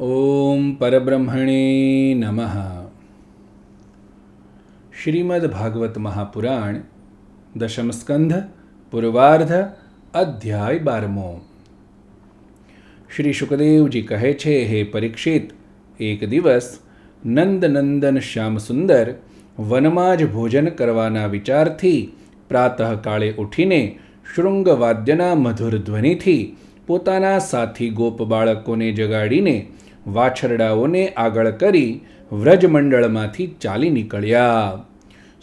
ઓમ પરબ્રહ્મણે નમઃ શ્રીમદ ભાગવત મહાપુરાણ દશમ સ્કંધ પૂર્વાર્ધ અધ્યાય બારમો શ્રી શુકદેવજી કહે છે હે પરીક્ષિત એક દિવસ નંદનંદન શ્યામસુંદર વનમાં જ ભોજન કરવાના વિચારથી પ્રાતઃકાળે ઉઠીને શૃંગવાદ્યના મધુર ધ્વનિથી પોતાના સાથી ગોપ બાળકોને જગાડીને વાછરડાઓને આગળ કરી વ્રજમંડળમાંથી ચાલી નીકળ્યા.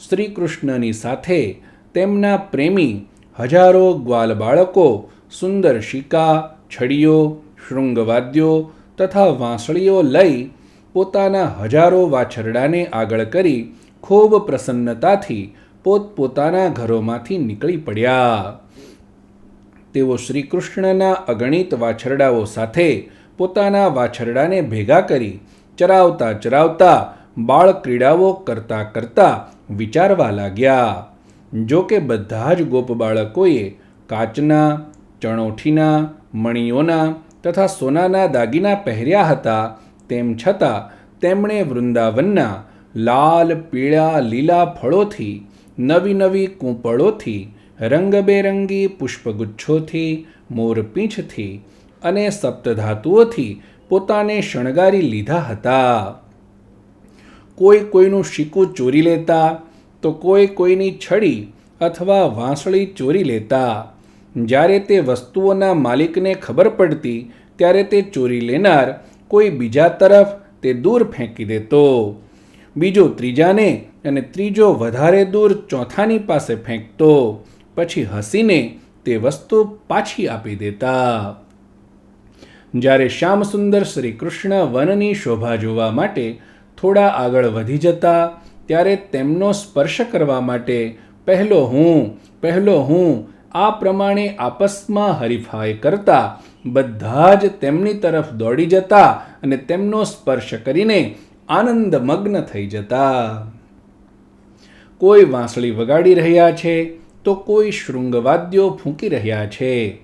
શ્રી કૃષ્ણની સાથે તેમના પ્રેમી હજારો ગ્વાલ બાળકો, સુંદર શિકા છડીઓ શૃંગવાદ્યો તથા વાંસળીઓ લઈ પોતાના હજારો વાછરડાને આગળ કરી ખૂબ પ્રસન્નતાથી પોતપોતાના ઘરોમાંથી નીકળી પડ્યા. તેઓ શ્રી કૃષ્ણના અગણિત વાછરડાઓ સાથે પોતાના વાછરડાને ભેગા કરી ચરાવતા ચરાવતા બાળ ક્રીડાઓ કરતા કરતા વિચારવા લાગ્યા. જો કે બધા જ ગોપ બાળકોએ કાચના, ચણોઠીના, મણીઓના તથા સોનાના દાગીના પહેર્યા હતા, તેમ છતાં તેમણે વૃંદાવનના લાલ, પીળા, લીલા ફળોથી, નવી નવી કૂંપળોથી, રંગબેરંગી પુષ્પગુચ્છોથી, મોરપીંછથી અને સપ્તધાતુઓથી પોતાને શણગારી લીધા હતા. કોઈ કોઈનું શીકું ચોરી લેતા, તો કોઈ કોઈની છડી અથવા વાંસળી ચોરી લેતા. જ્યારે તે વસ્તુઓના માલિકને ખબર પડતી, ત્યારે તે ચોરી લેનાર કોઈ બીજા તરફ તે દૂર ફેંકી દેતો. બીજો ત્રીજાને અને ત્રીજો વધારે દૂર ચોથાની પાસે ફેંકતો. પછી હસીને તે વસ્તુ પાછી આપી દેતા. જ્યારે શ્યામસુંદર શ્રી કૃષ્ણ વનની શોભા જોવા માટે થોડા આગળ વધી જતા, ત્યારે તેમનો સ્પર્શ કરવા માટે, પહેલો હું પહેલો હું, આ પ્રમાણે આપસમાં હરીફાઈ કરતા, બધા જ તેમની તરફ દોડી જતા અને તેમનો સ્પર્શ કરીને આનંદમગ્ન થઈ જતા. કોઈ વાંસળી વગાડી રહ્યા છે, તો કોઈ શૃંગવાદ્યો ફૂંકી રહ્યા છે.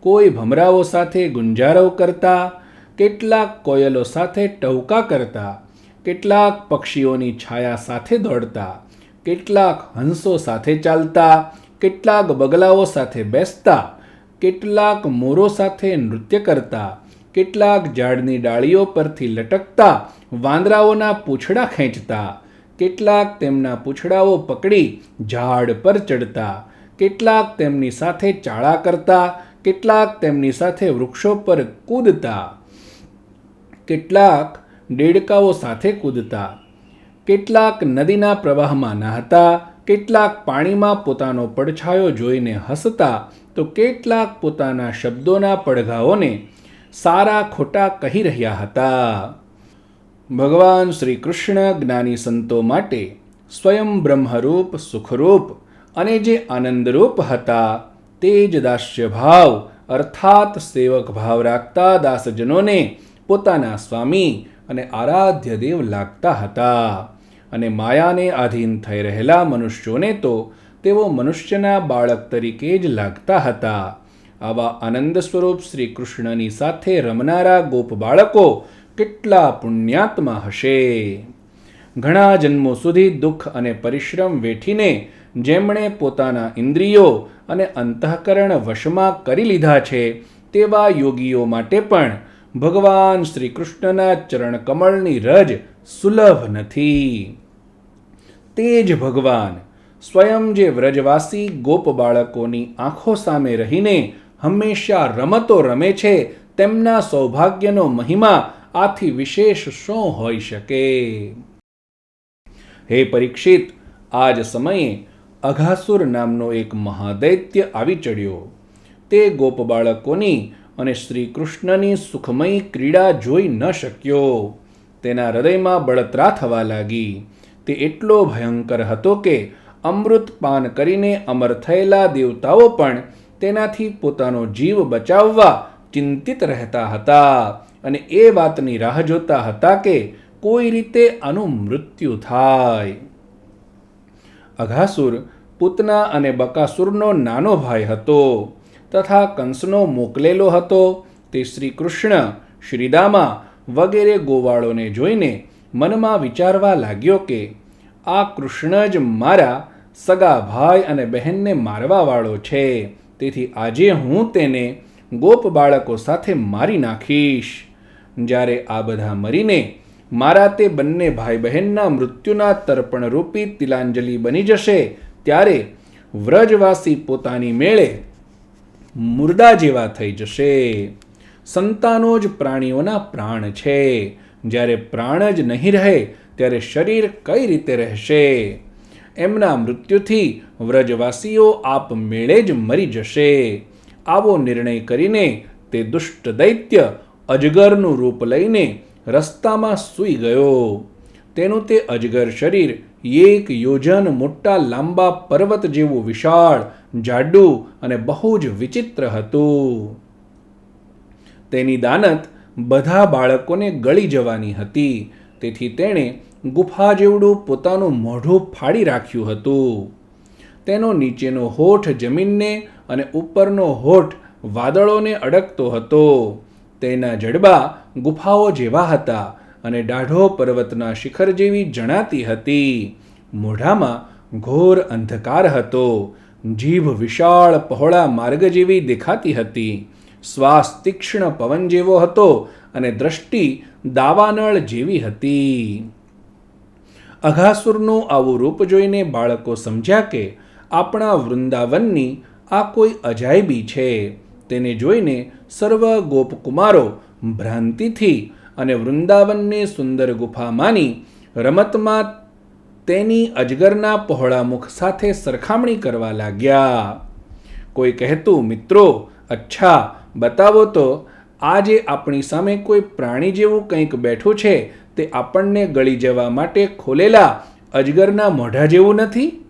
કોઈ ભમરાઓ સાથે ગુંજારવ કરતા, કેટલાક કોયલો સાથે ટહુકા કરતા, કેટલાક પક્ષીઓની છાયા સાથે દોડતા, કેટલાક હંસો સાથે ચાલતા, કેટલાક બગલાઓ સાથે બેસતા, કેટલાક મોરો સાથે નૃત્ય કરતા, કેટલાક ઝાડની ડાળીઓ પરથી લટકતા વાંદરાઓના પૂંછડા ખેંચતા, કેટલાક તેમના પૂંછડાઓ પકડી ઝાડ પર ચડતા, કેટલાક તેમની સાથે ચાળા કરતા, કેટલાક તેમની સાથે વૃક્ષો પર કૂદતા, કેટલાક દેડકાઓ સાથે કૂદતા, કેટલાક નદીના પ્રવાહમાં નહાતા, કેટલાક પાણીમાં પોતાનો પડછાયો જોઈને હસતા, તો કેટલાક પોતાના શબ્દોના પડઘાઓને સારા ખોટા કહી રહ્યા હતા. ભગવાન શ્રી કૃષ્ણ જ્ઞાની સંતો માટે સ્વયં બ્રહ્મરૂપ, સુખરૂપ અને જે આનંદરૂપ હતા, તે જ દાસ્ય ભાવ અર્થાત સેવક ભાવ રાખતા દાસજનોને પોતાના સ્વામી અને આરાધ્ય દેવ લાગતા હતા. અને માયાને આધીન થઈ રહેલા મનુષ્યોને તો તેઓ મનુષ્યના બાળક તરીકે જ લાગતા હતા. આવા આનંદ સ્વરૂપ શ્રી કૃષ્ણની સાથે રમનારા ગોપ બાળકો કેટલા પુણ્યાત્મા હશે? ઘણા જન્મો સુધી દુઃખ અને પરિશ્રમ વેઠીને જેમણે પોતાના ઇન્દ્રિયો અને અંતઃકરણ વશમાં કરી લીધા છે, તેવા યોગીઓ માટે પણ ભગવાન શ્રી કૃષ્ણના ચરણ કમળની રજ સુલભ નથી. તે જ ભગવાન સ્વયં જે વ્રજવાસી ગોપ બાળકોની આંખો સામે રહીને હંમેશા રમતો રમે છે, તેમના સૌભાગ્યનો મહિમા આથી વિશેષ શું હોઈ શકે? હે પરીક્ષિત આ સમયે અઘાસુર નામનો એક મહાદૈત્ય આવી ચડ્યો. તે ગોપ બાળકોની અને શ્રી કૃષ્ણની સુખમય ક્રીડા જોઈ ન શક્યો. તેના હૃદયમાં બળતરા થવા લાગી. તે એટલો ભયંકર હતો કે અમૃત પાન કરીને અમર થયેલા દેવતાઓ પણ તેનાથી પોતાનો જીવ બચાવવા ચિંતિત રહેતા હતા. અને એ વાતની રાહ જોતા હતા કે કોઈ રીતે આનું મૃત્યુ થાય. અઘાસુર પૂતના અને બકાસુરનો નાનો ભાઈ હતો તથા કંસનો મોકલેલો હતો. તે શ્રી કૃષ્ણ શ્રીદામા વગેરે ગોવાળોને જોઈને મનમાં વિચારવા લાગ્યો કે આ કૃષ્ણ જ મારા સગા ભાઈ અને બહેનને મારવાવાળો છે. તેથી આજે હું તેને ગોપ બાળકો સાથે મારી નાખીશ. જ્યારે આ બધા મરીને મારા તે બંને ભાઈ બહેનના મૃત્યુના તર્પણરૂપી તિલાંજલિ બની જશે, ત્યારે વ્રજવાસી પોતાની મેળે મુર્દા જેવા થઈ જશે. સંતાનો જ પ્રાણીઓના પ્રાણ છે. જ્યારે પ્રાણ જ નહીં રહે, ત્યારે શરીર કઈ રીતે રહેશે? એમના મૃત્યુથી વ્રજવાસીઓ આપમેળે જ મરી જશે. આવો નિર્ણય કરીને તે દુષ્ટ દૈત્ય અજગરનું રૂપ લઈને રસ્તામાં સૂઈ ગયો. તેનું તે અજગર શરીર એક યોજન મોટા લાંબા પર્વત જેવું વિશાળ, જાડું અને બહુ જ વિચિત્ર હતું. તેની દાનત બધા બાળકોને ગળી જવાની હતી. તેથી તેણે ગુફા જેવડું પોતાનું મોઢું ફાડી રાખ્યું હતું. તેનો નીચેનો હોઠ જમીનને અને ઉપરનો હોઠ વાદળોને અડકતો હતો. તેના જડબા ગુફાઓ જેવા હતા અને દાઢો પર્વતના શિખર જેવી જણાતી હતી. મોઢામાં ઘોર અંધકાર હતો. જીભ વિશાળ પહોળા માર્ગ જેવી દેખાતી હતી. શ્વાસ તીક્ષ્ણ પવન જેવો હતો અને દ્રષ્ટિ દાવાનળ જેવી હતી. અઘાસુરનું આવું રૂપ જોઈને બાળકો સમજ્યા કે આપણા વૃંદાવનની આ કોઈ અજાયબી છે. તેને જોઈને સર્વ ગોપકુમારો ભ્રાંતિથી અને વૃંદાવનને સુંદર ગુફા માની રમતમાં તેની અજગરના પહોળા મુખ સાથે સરખામણી કરવા લાગ્યા. કોઈ કહેતું, મિત્રો, અચ્છા, બતાવો તો, આજે આપણી સામે કોઈ પ્રાણી જેવું કંઈક બેઠું છે, તે આપણને ગળી જવા માટે ખોલેલા અજગરના મોઢા જેવું નથી?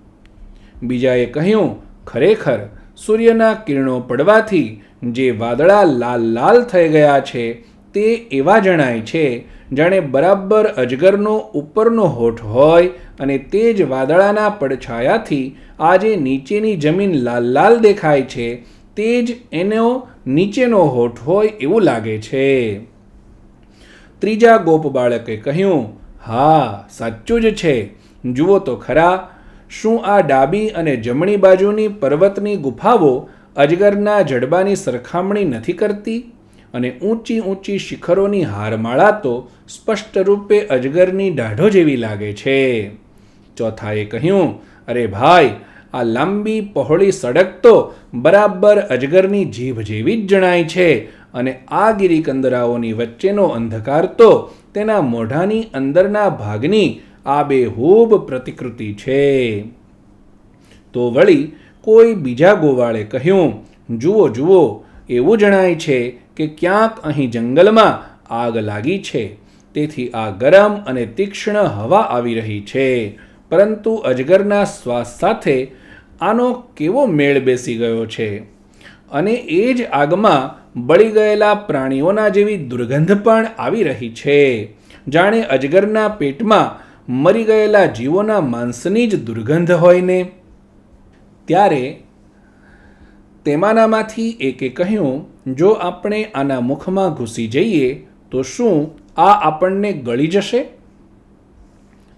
બીજાએ કહ્યું, ખરેખર સૂર્યના કિરણો પડવાથી જે વાદળા લાલ લાલ થઈ ગયા છે તે એવા જણાય છે, જાણે બરાબર અજગરનો ઉપરનો હોઠ હોય અને તે જ વાદળાના પડછાયાથી આજે નીચેની જમીન લાલ લાલ દેખાય છે, તે જ એનો નીચેનો હોઠ હોય એવું લાગે છે. ત્રીજા ગોપ બાળકે કહ્યું, હા, સાચું જ છે. જુઓ તો ખરા શું આ ડાબી અને જમણી બાજુની પર્વતની ગુફાઓ અજગરના જડબાની સરખામણી નથી કરતી? અને ઊંચી ઊંચી શિખરોની હારમાળા તો સ્પષ્ટ રૂપે અજગરની દાઢો જેવી લાગે છે. ચોથાએ કહ્યું, અરે ભાઈ, આ લાંબી પહોળી સડક તો બરાબર અજગરની જીભ જેવી જ જણાય છે અને આ ગિરિકંદરાઓની વચ્ચેનો અંધકાર તો તેના મોઢાની અંદરના ભાગની આબેહૂબ પ્રતિકૃતિ છે. તો વળી કોઈ બીજા ગોવાળે કહ્યું, જુઓ જુઓ, એવું જણાય છે કે ક્યાંક અહીં જંગલમાં આગ લાગી છે. તેથી આ ગરમ અને તીક્ષ્ણ હવા આવી રહી છે. પરંતુ અજગરના શ્વાસ સાથે આનો કેવો મેળ બેસી ગયો છે? અને એ જ આગમાં બળી ગયેલા પ્રાણીઓના જેવી દુર્ગંધ પણ આવી રહી છે. જાણે અજગરના પેટમાં મરી ગયેલા જીવોના માંસની જ દુર્ગંધ હોય ને? ત્યારે તેમાંનામાંથી એકે કહ્યું, જો આપણે આના મુખમાં ઘૂસી જઈએ, તો શું આ આપણને ગળી જશે?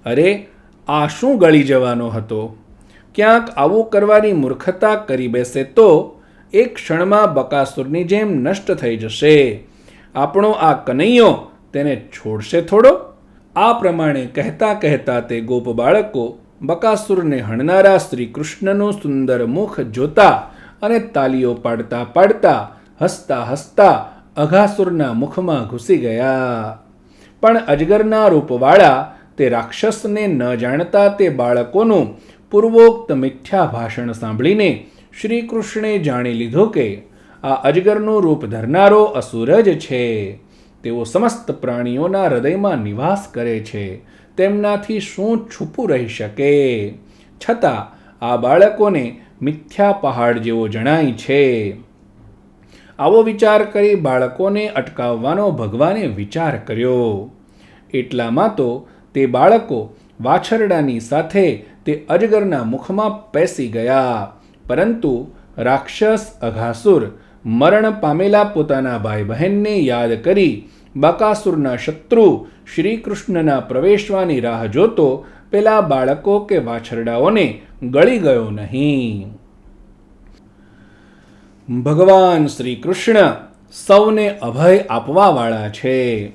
અરે, આ શું ગળી જવાનો હતો? ક્યાંક આવું કરવાની મૂર્ખતા કરી બેસે તો એક ક્ષણમાં બકાસુરની જેમ નષ્ટ થઈ જશે. આપણો આ કનૈયો તેને છોડશે થોડો? આ પ્રમાણે કહેતા કહેતા તે ગોપ બાળકો બકાસુરને હણનારા શ્રી કૃષ્ણનું સુંદર મુખ જોતા અને તાલીઓ પાડતા પાડતા હસતા હસતા અઘાસુરના મુખમાં ઘૂસી ગયા. પણ અજગરના રૂપવાળા તે રાક્ષસને ન જાણતા તે બાળકોનું પૂર્વોક્ત મિથ્યા ભાષણ સાંભળીને શ્રી કૃષ્ણે જાણી લીધું કે આ અજગરનું રૂપ ધરનારો અસુર જ છે. તેઓ સમસ્ત પ્રાણીઓના હૃદયમાં નિવાસ કરે છે. તેમનાથી શું છૂપું રહી શકે? છતાં, આ બાળકોને મિથ્યા પહાડ જેવો જણાય છે. આવો વિચાર કરી બાળકોને અટકાવવાનો ભગવાને વિચાર કર્યો. એટલામાં તો તે બાળકો વાછરડાની સાથે તે અજગરના મુખમાં પેસી ગયા. પરંતુ રાક્ષસ અઘાસુર મરણ પામેલા પોતાના ભાઈ બહેનને યાદ કરી બકાસુરના શત્રુ શ્રીકૃષ્ણના પ્રવેશવાની રાહ જોતો પેલા બાળકો કે વાછરડાઓને ગળી ગયો નહીં. ભગવાન શ્રી કૃષ્ણ સૌને અભય આપવાવાળા છે.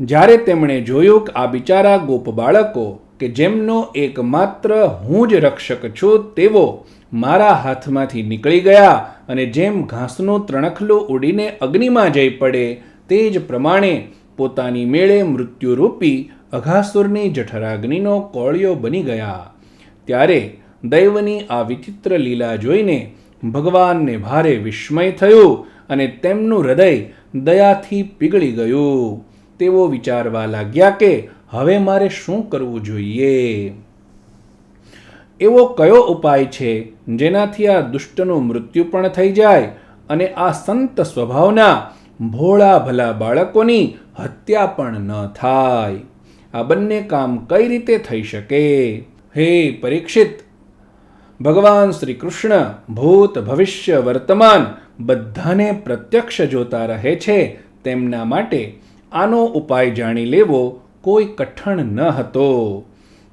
જ્યારે તેમણે જોયું કે આ બિચારા ગોપ બાળકો કે જેમનો એકમાત્ર હું જ રક્ષક છું તેવો મારા હાથમાંથી નીકળી ગયા અને જેમ ઘાસનું ત્રણખલું ઉડીને અગ્નિમાં જઈ પડે તે જ પ્રમાણે પોતાની મેળે મૃત્યુરૂપી અઘાસુરની જઠરાગ્નિનો કોળિયો બની ગયા. ત્યારે દૈવની આ વિચિત્ર લીલા જોઈને ભગવાનને ભારે વિસ્મય થયું અને તેમનું હૃદય દયાથી પીગળી ગયું. તેઓ વિચારવા લાગ્યા કે, હવે મારે શું કરવું જોઈએ? એવો કયો ઉપાય છે જેનાથી આ દુષ્ટનું મૃત્યુ પણ થઈ જાય અને આ સંત સ્વભાવના ભોળા ભલા બાળકોની હત્યા પણ ન થાય. આ બંને કામ કઈ રીતે થઈ શકે? હે પરીક્ષિત, ભગવાન શ્રી કૃષ્ણ ભૂત ભવિષ્ય વર્તમાન બધાને પ્રત્યક્ષ જોતા રહે છે, તેમના માટે આનો ઉપાય જાણી લેવો કોઈ કઠણ ન હતો.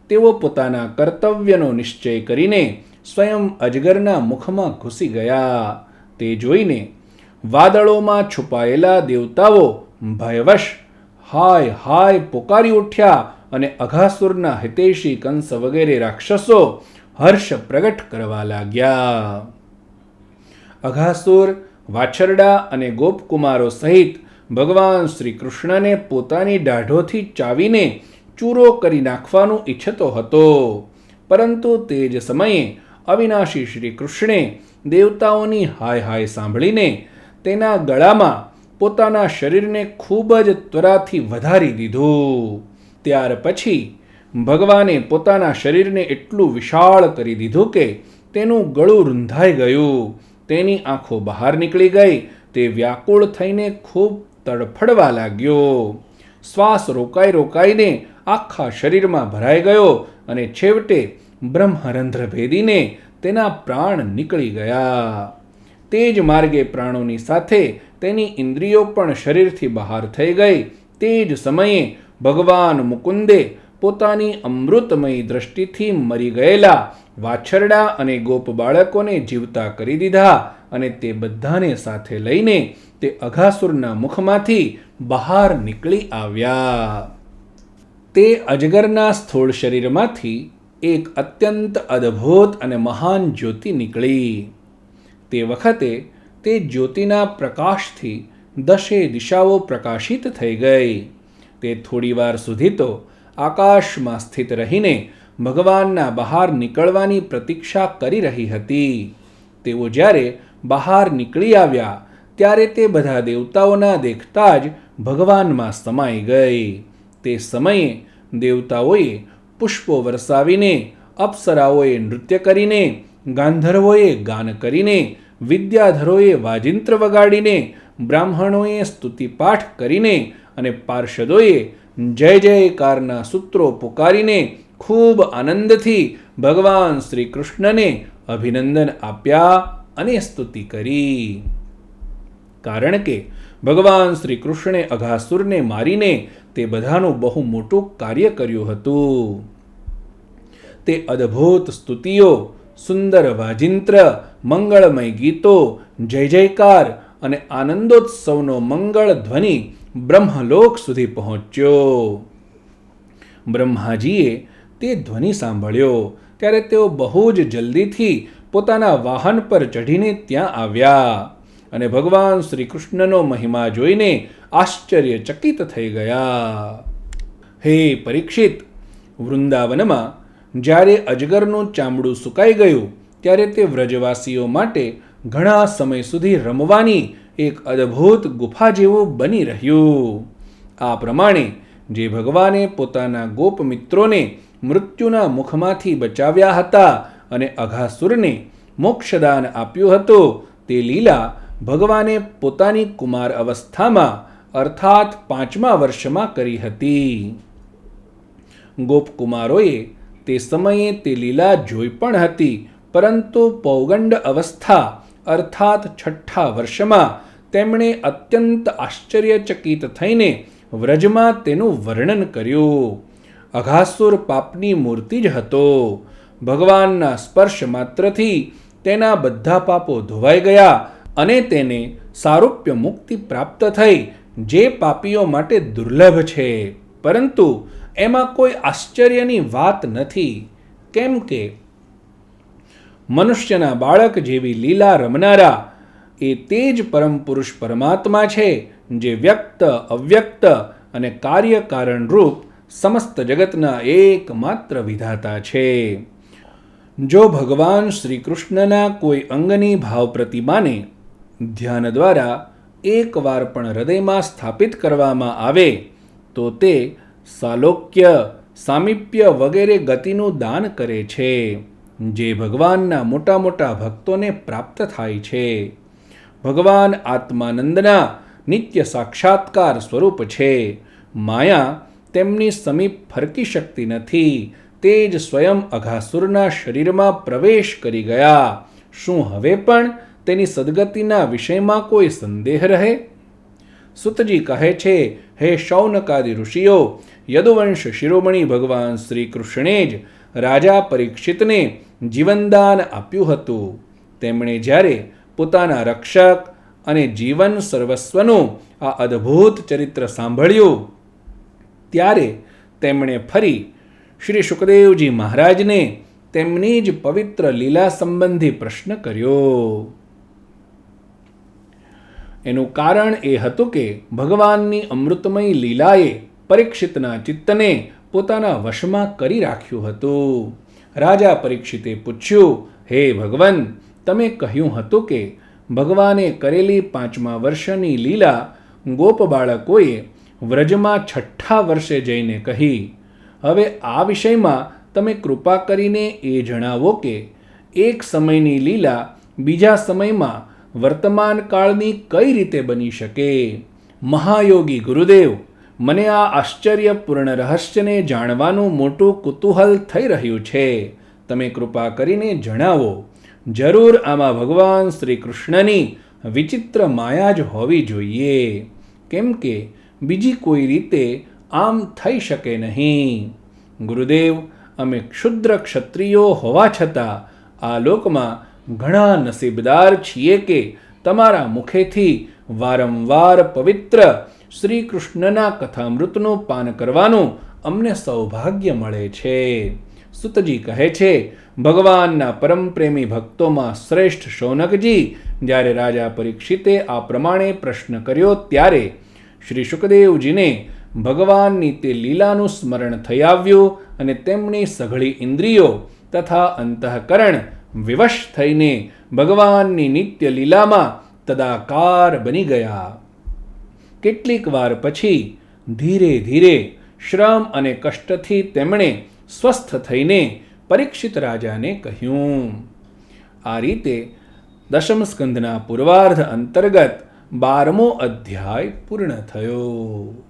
તેઓ પોતાના કર્તવ્યનો નિશ્ચય કરીને સ્વયં અજગરના મુખમાં ઘૂસી ગયા. તે જોઈને વાદળોમાં છુપાયેલા દેવતાઓ ભયવશ. હાય હાય, પોકારી ઉઠ્યા અને અઘાસુરના હિતેશી કંસ વગેરે રાક્ષસો હર્ષ પ્રગટ કરવા લાગ્યા. અઘાસુર, વાછરડા અને ગોપકુમારો સહિત ભગવાન શ્રી કૃષ્ણને પોતાની દાઢોથી ચાવીને ચૂરો કરી નાખવાનું ઈચ્છતો હતો. પરંતુ તે જ સમયે અવિનાશી શ્રી કૃષ્ણે દેવતાઓની હાય હાય સાંભળીને તેના ગળામાં પોતાના શરીરને ખૂબ જ ત્વરાથી વધારી દીધું. ત્યાર પછી ભગવાને પોતાના શરીરને એટલું વિશાળ કરી દીધું કે તેનું ગળું રૂંધાઈ ગયું. તેની આંખો બહાર નીકળી ગઈ, તે વ્યાકુળ થઈને ખૂબ તડફડવા લાગ્યો. શ્વાસ રોકાઈ રોકાઈને આખા શરીરમાં ભરાઈ ગયો અને છેવટે બ્રહ્મરંધ્ર ભેદીને તેના પ્રાણ નીકળી ગયા. તે જ માર્ગે પ્રાણોની સાથે તેની ઇન્દ્રિયો પણ શરીરથી બહાર થઈ ગઈ. તે જ સમયે ભગવાન મુકુંદે પોતાની અમૃતમયી દ્રષ્ટિથી મરી ગયેલા વાછરડા અને ગોપ બાળકોને જીવતા કરી દીધા અને તે બધાને સાથે લઈને તે અઘાસુરના મુખમાંથી બહાર નીકળી આવ્યા. તે અજગરના સ્થૂળ શરીરમાંથી એક અત્યંત અદ્ભુત અને મહાન જ્યોતિ નીકળી. તે વખતે તે જ્યોતિના પ્રકાશથી દશે દિશાઓ પ્રકાશિત થઈ ગઈ. તે થોડીવાર સુધી તો આકાશમાં સ્થિત રહીને ભગવાનના બહાર નીકળવાની પ્રતીક્ષા કરી રહી હતી. તેઓ જ્યારે બહાર નીકળી આવ્યા, ત્યારે તે બધા દેવતાઓના દેખતા જ ભગવાનમાં સમાઈ ગઈ. તે સમયે દેવતાઓએ પુષ્પો વરસાવીને અપ્સરાઓએ નૃત્ય કરીને ગાંધર્વોએ ગાન કરીને, વિદ્યાધરોએ વાજિંત્ર વગાડીને, બ્રાહ્મણોએ સ્તુતિપાઠ કરીને અને પાર્ષદોએ જય જયકારના સૂત્રો પુકારીને ખૂબ આનંદથી ભગવાન શ્રી કૃષ્ણને અભિનંદન આપ્યા અને સ્તુતિ કરી. કારણ કે ભગવાન શ્રી કૃષ્ણે અઘાસુરને મારીને તે બધાનું બહુ મોટું કાર્ય કર્યું હતું. તે અદ્ભુત સ્તુતિઓ સુંદર વાજિંત્ર મંગળમય ગીતો, જય જયકાર અને આનંદોત્સવનો મંગળ ધ્વનિ બ્રહ્મલોક સુધી પહોંચ્યો. બ્રહ્માજીએ તે ધ્વનિ સાંભળ્યો. ત્યારે તેઓ બહુ જ જલ્દીથી પોતાના વાહન પર ચઢીને ત્યાં આવ્યા અને ભગવાન શ્રી કૃષ્ણનો મહિમા જોઈને આશ્ચર્યચકિત થઈ ગયા. હે પરીક્ષિત, વૃંદાવનમાં જ્યારે અજગરનું ચામડું સુકાઈ ગયું, ત્યારે તે વ્રજવાસીઓ માટે ઘણા સમય સુધી રમવાની એક અદ્ભુત ગુફા જેવું બની રહ્યું. આ પ્રમાણે જે ભગવાને પોતાના ગોપ મિત્રોને મૃત્યુના મુખમાંથી બચાવ્યા હતા અને અઘાસુરને મોક્ષદાન આપ્યું હતું, તે લીલા ભગવાને પોતાની કુમાર અવસ્થામાં અર્થાત પાંચમા વર્ષમાં કરી હતી. ગોપકુમારોએ તે સમયે તે લીલા જોઈ પણ હતી, પરંતુ પૌગંડ અવસ્થા, અર્થાત છઠ્ઠા વર્ષમાં, તેમણે અત્યંત આશ્ચર્યચકિત થઈને વ્રજમાં તેનું વર્ણન કર્યું. અઘાસુર પાપની મૂર્તિ જ હતો. ભગવાનના સ્પર્શ માત્રથી તેના બધા પાપો ધોવાઈ ગયા અને તેને સારૂપ્ય મુક્તિ પ્રાપ્ત થઈ, જે પાપીઓ માટે દુર્લભ છે. પરંતુ એમાં કોઈ આશ્ચર્યની વાત નથી. કેમ કે મનુષ્યના બાળક જેવી લીલા રમનારા એ તે જ પરમ પુરુષ પરમાત્મા છે, જે વ્યક્ત, અવ્યક્ત અને કાર્યકારણરૂપ સમસ્ત જગતના એકમાત્ર વિધાતા છે. જો ભગવાન શ્રી કૃષ્ણના કોઈ અંગની ભાવ પ્રતિમાને ધ્યાન દ્વારા એકવાર પણ હૃદયમાં સ્થાપિત કરવામાં આવે, તો તે સાલોક્ય સામીપ્ય વગેરે ગતિનું દાન કરે છે, જે ભગવાનના મોટા મોટા ભક્તોને પ્રાપ્ત થાય છે. ભગવાન આત્માનંદના નિત્ય સાક્ષાત્કાર સ્વરૂપ છે. માયા તેમની સમીપ ફરકી શકતી નથી, તે જ સ્વયં અઘાસુરના શરીરમાં પ્રવેશ કરી ગયા. શું હવે પણ તેની સદગતિના વિષયમાં કોઈ સંદેહ રહે? સુતજી કહે છે, હે શૌનકાદી ઋષિઓ યદુવંશ શિરોમણી ભગવાન શ્રી કૃષ્ણે જ રાજા પરીક્ષિતને જીવનદાન આપ્યું હતું. તેમણે જ્યારે પોતાના રક્ષક અને જીવન સર્વસ્વનું આ અદ્ભુત ચરિત્ર સાંભળ્યું, ત્યારે તેમણે ફરી શ્રી સુખદેવજી મહારાજને તેમની જ પવિત્ર લીલા સંબંધી પ્રશ્ન કર્યો. એનું કારણ એ હતું કે ભગવાનની અમૃતમય લીલાએ પરીક્ષિતના ચિત્તને પોતાના વશમાં કરી રાખ્યું હતું. રાજા પરીક્ષિતે પૂછ્યું, હે ભગવાન, તમે કહ્યું હતું કે ભગવાને કરેલી પાંચમા વર્ષની લીલા ગોપ બાળકોએ વ્રજમાં છઠ્ઠા વર્ષે જઈને કહી, હવે આ વિષયમાં તમે કૃપા કરીને એ જણાવો કે એક સમયની લીલા બીજા સમયમાં વર્તમાન કાળની કઈ રીતે બની શકે? મહાયોગી ગુરુદેવ મને આ આશ્ચર્યપૂર્ણ રહસ્યને જાણવાનું મોટું કુતૂહલ થઈ રહ્યું છે. તમે કૃપા કરીને જણાવો. જરૂર આમાં ભગવાન શ્રી કૃષ્ણની વિચિત્ર માયા જ હોવી જોઈએ. કેમ કે બીજી કોઈ રીતે આમ થઈ શકે નહીં. ગુરુદેવ, અમે ક્ષુદ્ર ક્ષત્રિયો હોવા છતાં આ લોકમાં ઘણા નસીબદાર છીએ કે તમારા મુખેથી વારંવાર પવિત્ર શ્રી કૃષ્ણના કથામૃતનું પાન કરવાનું અમને સૌભાગ્ય મળે છે. સુતજી કહે છે, ભગવાનના પરમ પ્રેમી ભક્તોમાં શ્રેષ્ઠ શૌનકજી જ્યારે રાજા પરીક્ષિતે આ પ્રમાણે પ્રશ્ન કર્યો ત્યારે શ્રી સુખદેવજીને ભગવાનની તે લીલાનું સ્મરણ થઈ આવ્યું અને તેમની સઘળી ઇન્દ્રિયો તથા અંતઃકરણ વિવશ થઈને ભગવાનની નિત્ય લીલામાં તદાકાર બની ગયા. કેટલીક વાર પછી ધીરે ધીરે શ્રમ અને કષ્ટથી તેમણે સ્વસ્થ થઈને પરીક્ષિત રાજાને કહ્યું. આ રીતે દશમ સ્કંદના પૂર્વાર્ધ અંતર્ગત બારમો અધ્યાય પૂર્ણ થયો.